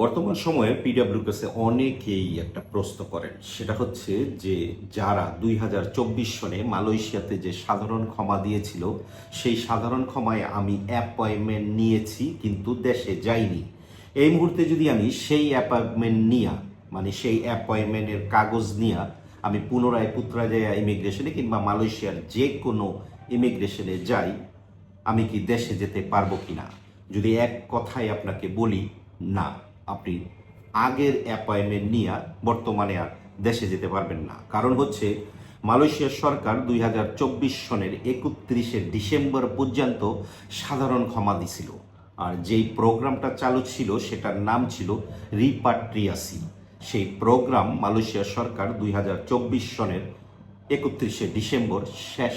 বর্তমান সময়ে পিডাব্লিউকেসে অনেকেই একটা প্রশ্ন করেন। সেটা হচ্ছে যে, যারা দুই হাজার চব্বিশ সনে মালয়েশিয়াতে যে সাধারণ ক্ষমা দিয়েছিল, সেই সাধারণ ক্ষমায় আমি অ্যাপয়েন্টমেন্ট নিয়েছি, কিন্তু দেশে যাইনি। এই মুহূর্তে যদি আমি সেই অ্যাপয়েন্টমেন্ট নিয়া মানে সেই অ্যাপয়েন্টমেন্টের কাগজ নিয়া, আমি পুনরায় পুত্রাজয়া ইমিগ্রেশনে কিংবা মালয়েশিয়ার যে কোনো ইমিগ্রেশনে যাই, আমি কি দেশে যেতে পারব কিনা? যদি এক কথায় আপনাকে বলি, না। আপনি আগের অ্যাপয়েন্টমেন্ট নিয়ে বর্তমানে আর দেশে যেতে পারবেন না। কারণ হচ্ছে মালয়েশিয়ার সরকার দুই হাজার চব্বিশ সনের একত্রিশে ডিসেম্বর পর্যন্ত সাধারণ ক্ষমা দিছিল। আর যেই প্রোগ্রামটা চালু ছিল সেটার নাম ছিল রিপাট্রিয়াসি। সেই প্রোগ্রাম মালয়েশিয়া সরকার দুই হাজার চব্বিশ সনের একত্রিশে ডিসেম্বর শেষ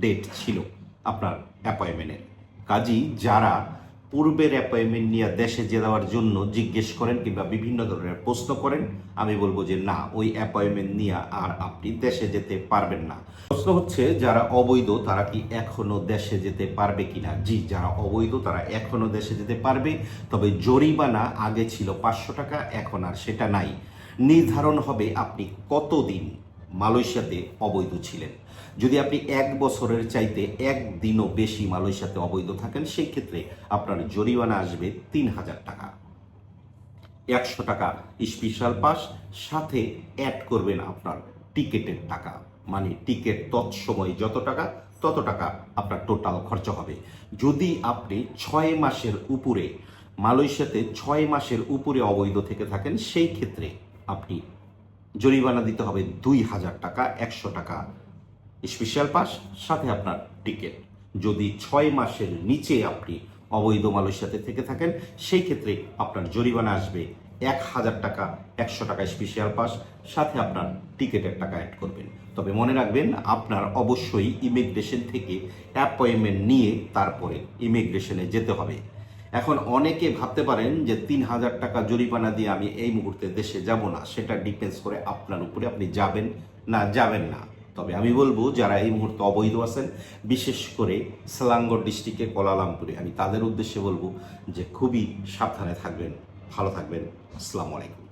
ডেট ছিল আপনার অ্যাপয়েন্টমেন্টের কাজী যারা পূর্বের অ্যাপয়েন্টমেন্ট নিয়ে দেশে যে দেওয়ার জন্য জিজ্ঞেস করেন কিংবা বিভিন্ন ধরনের প্রশ্ন করেন, আমি বলব যে না, ওই অ্যাপয়েন্টমেন্ট নিয়ে আর আপনি দেশে যেতে পারবেন না। প্রশ্ন হচ্ছে, যারা অবৈধ, তারা কি এখনও দেশে যেতে পারবে কিনা? জি, যারা অবৈধ, তারা এখনও দেশে যেতে পারবে, তবে জরিমানা আগে ছিল পাঁচশো টাকা, এখন আর সেটা নাই। নির্ধারণ হবে আপনি কতদিন মালয়েশিয়াতে অবৈধ ছিলেন। যদি আপনি এক বছরের চাইতে একদিনও বেশি মালয়েশিয়াতে অবৈধ থাকেন সেই ক্ষেত্রে আপনার জরিমানা আসবে তিন হাজার টাকা। একশো টাকা স্পেশাল পাস, সাথে অ্যাড করবেন আপনার টিকেটের টাকা। মানে টিকিট তৎসময় যত টাকা, তত টাকা আপনার টোটাল খরচ হবে। যদি আপনি ছয় মাসের উপরে, মালয়েশিয়াতে ছয় মাসের উপরে অবৈধ থেকে থাকেন, সেই ক্ষেত্রে আপনি জরিমানা দিতে হবে দুই হাজার টাকা, একশো টাকা স্পেশাল পাস সাথে আপনার টিকিট যদি ছয় মাসের নিচে আপনি অবৈধ মালয়েশিয়াতে থেকে থাকেন, সেই ক্ষেত্রে আপনার জরিমানা আসবে এক হাজার টাকা, একশো টাকা স্পেশাল পাস সাথে আপনার টিকিটের টাকা অ্যাড করবেন। তবে মনে রাখবেন, আপনার অবশ্যই ইমিগ্রেশন থেকে অ্যাপয়েন্টমেন্ট নিয়ে তারপরে ইমিগ্রেশনে যেতে হবে। এখন অনেকে ভাবতে পারেন যে তিন হাজার টাকা জরিমানা দিয়ে আমি এই মুহূর্তে দেশে যাব না। সেটা ডিপেন্ডস করে আপনার উপরে আপনি যাবেন না যাবেন না। তবে আমি বলব, যারা এই মুহূর্তে অবৈধ আছেন, বিশেষ করে সেলাঙ্গর ডিস্ট্রিক্টে কোলালামপুরে আমি তাদের উদ্দেশ্যে বলব যে খুবই সাবধানে থাকবেন। ভালো থাকবেন। আসসালামু আলাইকুম।